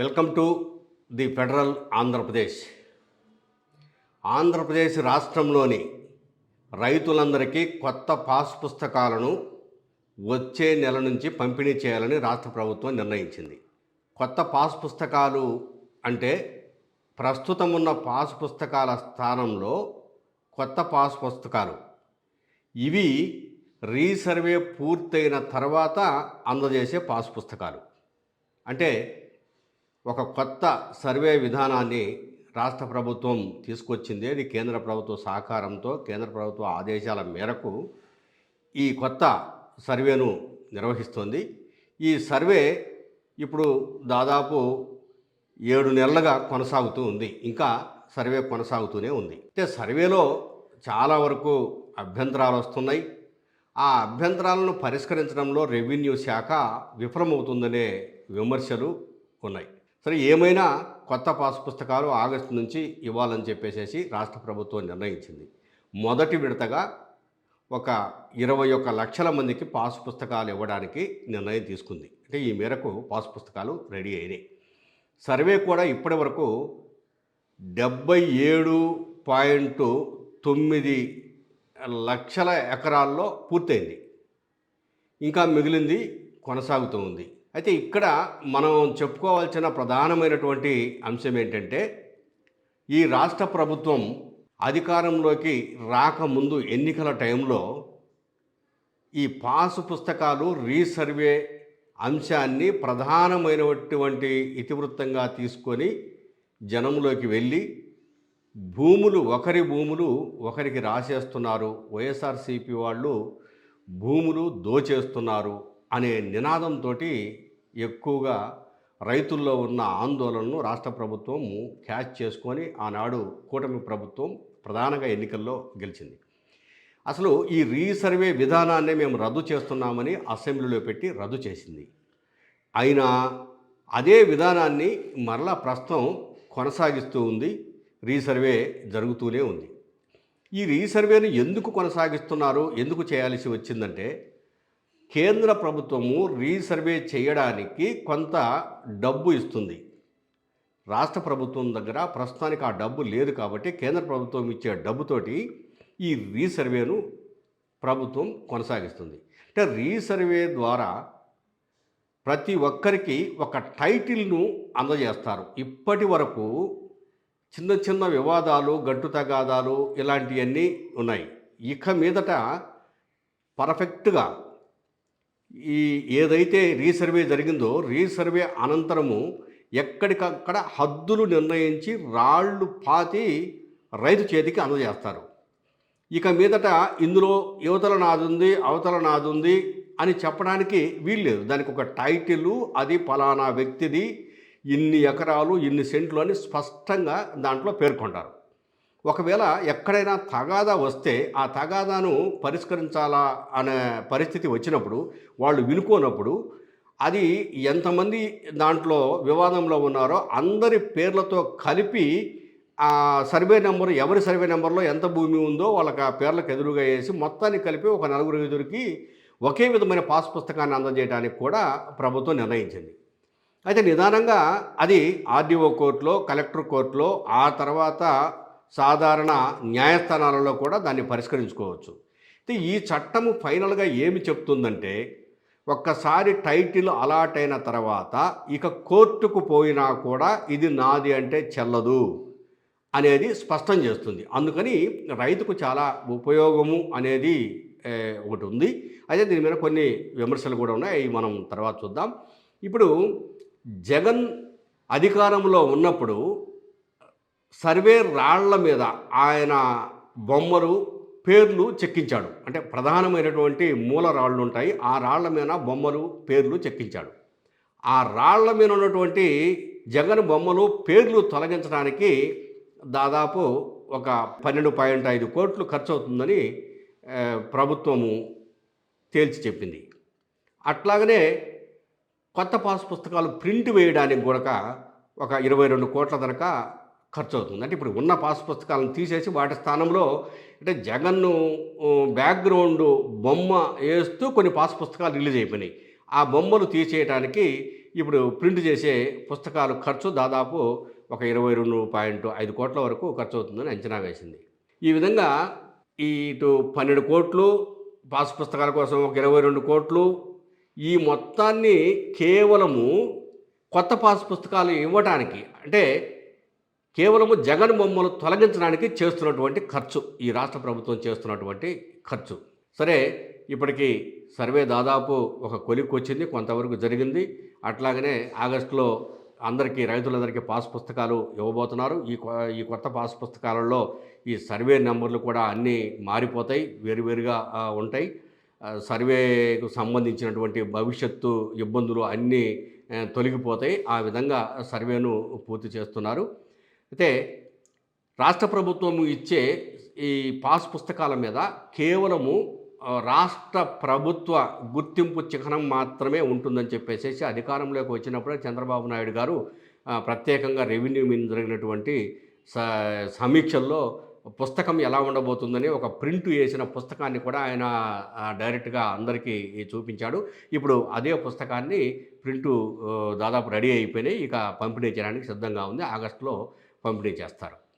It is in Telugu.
Welcome to the Federal Andhra Pradesh. Andhra Pradesh రాష్ట్రంలోని రైతులందరికీ కొత్త పాస్ పుస్తకాలను వచ్చే నెల నుంచి పంపిణీ చేయాలని రాష్ట్ర ప్రభుత్వం నిర్ణయించింది. కొత్త పాస్ పుస్తకాలు అంటే ప్రస్తుతం ఉన్న పాస్ పుస్తకాల స్థానంలో కొత్త పాస్ పుస్తకాలు. ఇవి రీసర్వే పూర్తయిన తర్వాత అందజేసే పాస్ పుస్తకాలు. అంటే ఒక కొత్త సర్వే విధానాన్ని రాష్ట్ర ప్రభుత్వం తీసుకొచ్చింది. అది కేంద్ర ప్రభుత్వ సహకారంతో కేంద్ర ప్రభుత్వ ఆదేశాల మేరకు ఈ కొత్త సర్వేను నిర్వహిస్తోంది. ఈ సర్వే ఇప్పుడు దాదాపు ఏడు నెలలుగా కొనసాగుతూ ఉంది. ఇంకా సర్వే కొనసాగుతూనే ఉంది. అయితే సర్వేలో చాలా వరకు అభ్యంతరాలు వస్తున్నాయి. ఆ అభ్యంతరాలను పరిష్కరించడంలో రెవెన్యూ శాఖ విఫలమవుతుందనే విమర్శలు ఉన్నాయి. సరే ఏమైనా కొత్త పాస్ పుస్తకాలు ఆగస్టు నుంచి ఇవ్వాలని చెప్పేసేసి రాష్ట్ర ప్రభుత్వం నిర్ణయించింది. మొదటి విడతగా ఒక ఇరవై ఒక్క లక్షల మందికి పాస్ పుస్తకాలు ఇవ్వడానికి నిర్ణయం తీసుకుంది. అంటే ఈ మేరకు పాస్ పుస్తకాలు రెడీ అయినాయి. సర్వే కూడా ఇప్పటి వరకు డెబ్బై ఏడు పాయింట్ తొమ్మిది లక్షల ఎకరాల్లో పూర్తయింది. ఇంకా మిగిలింది కొనసాగుతూ ఉంది. అయితే ఇక్కడ మనం చెప్పుకోవాల్సిన ప్రధానమైనటువంటి అంశం ఏంటంటే ఈ రాష్ట్ర ప్రభుత్వం అధికారంలోకి రాకముందు ఎన్నికల టైంలో ఈ పాసు పుస్తకాలు రీసర్వే అంశాన్ని ప్రధానమైనటువంటి ఇతివృత్తంగా తీసుకొని జనంలోకి వెళ్ళి భూములు ఒకరి భూములు ఒకరికి రాసేస్తున్నారు. వైఎస్ఆర్సీపీ వాళ్ళు భూములు దోచేస్తున్నారు. అనే నినాదంతో ఎక్కువగా రైతుల్లో ఉన్న ఆందోళనను రాష్ట్ర ప్రభుత్వం క్యాచ్ చేసుకొని ఆనాడు కూటమి ప్రభుత్వం ప్రధానంగా ఎన్నికల్లో గెలిచింది. అసలు ఈ రీసర్వే విధానాన్ని మేము రద్దు చేస్తున్నామని అసెంబ్లీలో పెట్టి రద్దు చేసింది. అయినా అదే విధానాన్ని మరలా ప్రస్తుతం కొనసాగిస్తూ ఉంది రీసర్వే జరుగుతూనే ఉంది. ఈ రీసర్వేను ఎందుకు కొనసాగిస్తున్నారు ఎందుకు చేయాల్సి వచ్చిందంటే కేంద్ర ప్రభుత్వము రీసర్వే చేయడానికి కొంత డబ్బు ఇస్తుంది. రాష్ట్ర ప్రభుత్వం దగ్గర ప్రస్తుతానికి ఆ డబ్బు లేదు కాబట్టి కేంద్ర ప్రభుత్వం ఇచ్చే డబ్బుతోటి ఈ రీసర్వేను ప్రభుత్వం కొనసాగిస్తుంది. అంటే రీసర్వే ద్వారా ప్రతి ఒక్కరికి ఒక టైటిల్ను అందజేస్తారు. ఇప్పటి వరకు చిన్న చిన్న వివాదాలు గట్టు తగాదాలు ఇలాంటివన్నీ ఉన్నాయి. ఇక మీదట పర్ఫెక్ట్గా ఈ ఏదైతే రీసర్వే జరిగిందో రీసర్వే అనంతరము ఎక్కడికక్కడ హద్దులు నిర్ణయించి రాళ్ళు పాతి రైతు చేతికి అందజేస్తారు. ఇక మీదట ఇందులో యువతల నాదుంది అవతల నాదుంది అని చెప్పడానికి వీల్లేదు దానికి ఒక టైటిల్ అది ఫలానా వ్యక్తిది ఇన్ని ఎకరాలు ఇన్ని సెంట్లు అని స్పష్టంగా దాంట్లో పేర్కొంటారు. ఒకవేళ ఎక్కడైనా తగాదా వస్తే ఆ తగాదాను పరిష్కరించాలా అనే పరిస్థితి వచ్చినప్పుడు వాళ్ళు వినుకోనప్పుడు అది ఎంతమంది దాంట్లో వివాదంలో ఉన్నారో అందరి పేర్లతో కలిపి ఆ సర్వే నెంబర్ ఎవరి సర్వే నెంబర్లో ఎంత భూమి ఉందో వాళ్ళకి ఆ పేర్లకు ఎదురుగా వేసి మొత్తాన్ని కలిపి ఒక నలుగురు ఎదురికి ఒకే విధమైన పాస్ పుస్తకాన్ని అందజేయడానికి కూడా ప్రభుత్వం నిర్ణయించింది. అయితే నిదానంగా అది ఆర్డీఓ కోర్టులో కలెక్టర్ కోర్టులో ఆ తర్వాత సాధారణ న్యాయస్థానాలలో కూడా దాన్ని పరిష్కరించుకోవచ్చు. అయితే ఈ చట్టము ఫైనల్గా ఏమి చెప్తుందంటే ఒక్కసారి టైటిల్ అలాట్ అయిన తర్వాత ఇక కోర్టుకు పోయినా కూడా ఇది నాది అంటే చెల్లదు అనేది స్పష్టం చేస్తుంది. అందుకని రైతుకు చాలా ఉపయోగము అనేది ఒకటి ఉంది. అయితే దీని మీద కొన్ని విమర్శలు కూడా ఉన్నాయి. అవి మనం తర్వాత చూద్దాం. ఇప్పుడు జగన్ అధికారంలో ఉన్నప్పుడు సర్వే రాళ్ళ మీద ఆయన బొమ్మలు పేర్లు చెక్కించాడు. అంటే ప్రధానమైనటువంటి మూల రాళ్ళు ఉంటాయి ఆ రాళ్ళ మీద బొమ్మలు పేర్లు చెక్కించాడు. ఆ రాళ్ళ మీద ఉన్నటువంటి జగన్ బొమ్మలు పేర్లు తొలగించడానికి దాదాపు ఒక పన్నెండు పాయింట్ ఐదు కోట్లు ఖర్చు అవుతుందని ప్రభుత్వము తేల్చి చెప్పింది. అట్లాగనే కొత్త పాస్ పుస్తకాలు ప్రింట్ వేయడానికి కూడా ఒక ఇరవై రెండు కోట్ల దాకా ఖర్చు అవుతుంది అంటే ఇప్పుడు ఉన్న పాస్ పుస్తకాలను తీసేసి వాటి స్థానంలో అంటే జగన్ను బ్యాక్గ్రౌండ్ బొమ్మ వేస్తూ కొన్ని పాస్ పుస్తకాలు రిలీజ్ అయిపోయినాయి. ఆ బొమ్మలు తీసేయడానికి ఇప్పుడు ప్రింట్ చేసే పుస్తకాలు ఖర్చు దాదాపు ఒక ఇరవై రెండు పాయింట్ ఐదు కోట్ల వరకు ఖర్చు అవుతుందని అంచనా వేసింది. ఈ విధంగా ఇటు పన్నెండు కోట్లు పాస్ పుస్తకాల కోసం ఒక ఇరవై రెండు కోట్లు ఈ మొత్తాన్ని కేవలము కొత్త పాస్ పుస్తకాలు ఇవ్వటానికి అంటే కేవలము జగన్ బొమ్మలు తొలగించడానికి చేస్తున్నటువంటి ఖర్చు ఈ రాష్ట్ర ప్రభుత్వం చేస్తున్నటువంటి ఖర్చు. సరే ఇప్పటికీ సర్వే దాదాపు ఒక కొలిక్కి వచ్చింది కొంతవరకు జరిగింది. అట్లాగనే ఆగస్టులో అందరికీ రైతులందరికీ పాస్ పుస్తకాలు ఇవ్వబోతున్నారు. ఈ కొ- ఈ కొత్త పాస్ పుస్తకాలలో ఈ సర్వే నెంబర్లు కూడా అన్నీ మారిపోతాయి వేరువేరుగా ఉంటాయి. సర్వేకు సంబంధించినటువంటి భవిష్యత్తు ఇబ్బందులు అన్నీ తొలగిపోతాయి. ఆ విధంగా సర్వేను పూర్తి చేస్తున్నారు. అయితే రాష్ట్ర ప్రభుత్వం ఇచ్చే ఈ పాస్ పుస్తకాల మీద కేవలము రాష్ట్ర ప్రభుత్వ గుర్తింపు చిహ్నం మాత్రమే ఉంటుందని చెప్పేసి అధికారంలోకి వచ్చినప్పుడే చంద్రబాబు నాయుడు గారు ప్రత్యేకంగా రెవెన్యూ మీద జరిగినటువంటి స సమీక్షల్లో పుస్తకం ఎలా ఉండబోతుందని ఒక ప్రింట్ వేసిన పుస్తకాన్ని కూడా ఆయన డైరెక్ట్గా అందరికీ చూపించాడు. ఇప్పుడు అదే పుస్తకాన్ని ప్రింటు దాదాపు రెడీ అయిపోయినాయి. ఇక పంపిణీ చేయడానికి సిద్ధంగా ఉంది. ఆగస్టులో పంపిణీ చేస్తారు.